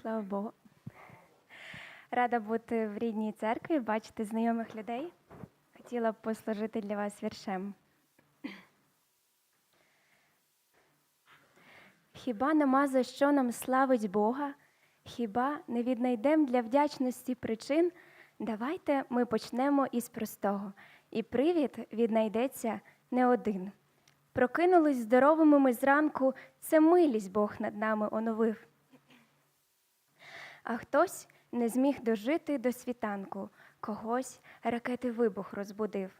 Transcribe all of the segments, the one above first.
Слава Богу. Рада бути в рідній церкві, бачити знайомих людей. Хотіла б послужити для вас віршем. Хіба нема за що нам славить Бога? Хіба не віднайдем для вдячності причин? Давайте ми почнемо із простого, і привід віднайдеться не один. Прокинулись здоровими ми зранку, це милість Бог над нами оновив. А хтось не зміг дожити до світанку, когось ракети вибух розбудив.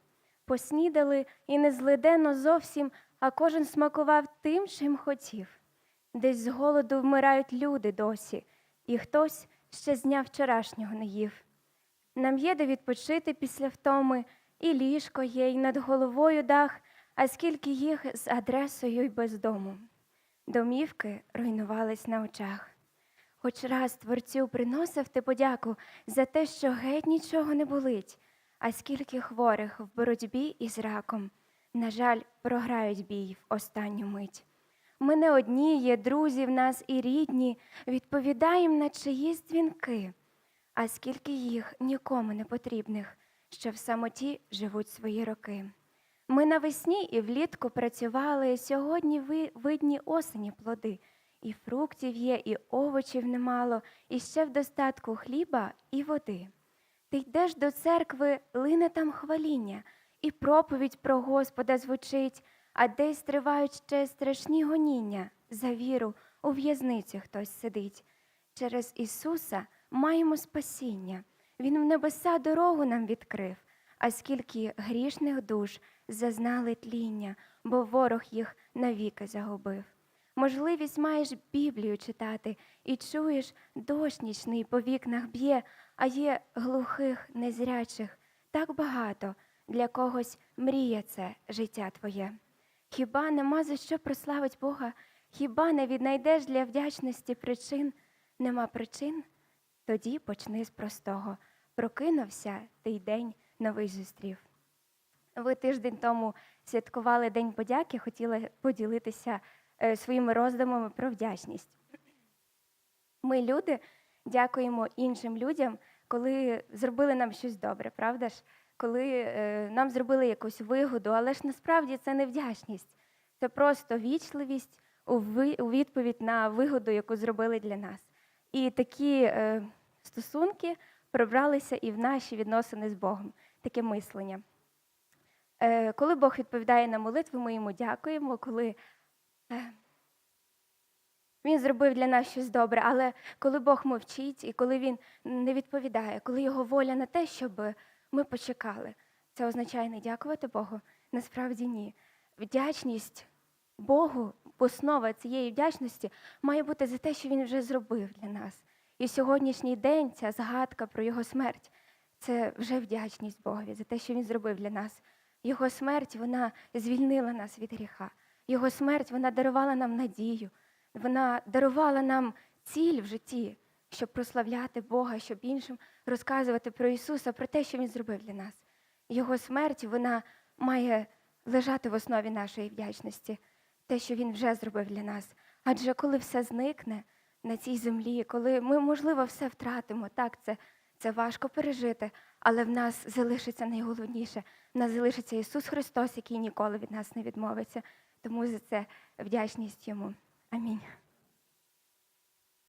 Поснідали і не злиденно зовсім, а кожен смакував тим, чим хотів. Десь з голоду вмирають люди досі, і хтось ще з дня вчорашнього не їв. Нам є де відпочити після втоми, і ліжко є, і над головою дах, а скільки їх з адресою й без дому. Домівки руйнувались на очах. Хоч раз творцю приносив ти подяку за те, що геть нічого не болить, а скільки хворих в боротьбі із раком, на жаль, програють бій в останню мить. Ми не одні, є друзі в нас і рідні, відповідаємо на чиїсь дзвінки, а скільки їх нікому не потрібних, що в самоті живуть свої роки. Ми навесні і влітку працювали, сьогодні видні осені плоди. І фруктів є, і овочів немало, і ще в достатку хліба і води. Ти йдеш до церкви, лине там хваління, і проповідь про Господа звучить, а десь тривають ще страшні гоніння. За віру у в'язниці хтось сидить. Через Ісуса маємо спасіння. Він в небеса дорогу нам відкрив, а скільки грішних душ зазнали тління, бо ворог їх навіки загубив. Можливість маєш Біблію читати і чуєш, дощ нічний по вікнах б'є, а є глухих, незрячих так багато для когось мріє це життя твоє. Хіба нема за що прославить Бога? Хіба не віднайдеш для вдячності причин? Нема причин? Тоді почни з простого. Прокинувся, ти день новий зустрів. Ви тиждень тому святкували День подяки, хотіла поділитися своїми роздумами про вдячність. Ми, люди, дякуємо іншим людям, коли зробили нам щось добре, правда ж? Коли е, нам зробили якусь вигоду, але ж насправді це не вдячність, це просто вічливість у, відповідь на вигоду, яку зробили для нас. І такі е, стосунки пробралися і в наші відносини з Богом, таке мислення. Е, коли Бог відповідає на молитву, ми йому дякуємо, коли е, він зробив для нас щось добре, але коли Бог мовчить і коли Він не відповідає, коли його воля на те, щоб ми почекали, це означає не дякувати Богу? Насправді ні. Вдячність Богу, основа цієї вдячності має бути за те, що Він вже зробив для нас. І сьогоднішній день ця згадка про його смерть це вже вдячність Богові за те, що Він зробив для нас. Його смерть вона звільнила нас від гріха. Його смерть вона дарувала нам надію, вона дарувала нам ціль в житті, щоб прославляти Бога, щоб іншим розказувати про Ісуса, про те, що Він зробив для нас. Його смерть вона має лежати в основі нашої вдячності, те, що Він вже зробив для нас. Адже коли все зникне на цій землі, коли ми, можливо, все втратимо, так, це, це важко пережити, але в нас залишиться найголовніше. В нас залишиться Ісус Христос, який ніколи від нас не відмовиться. Тому за це вдячність йому. Амінь.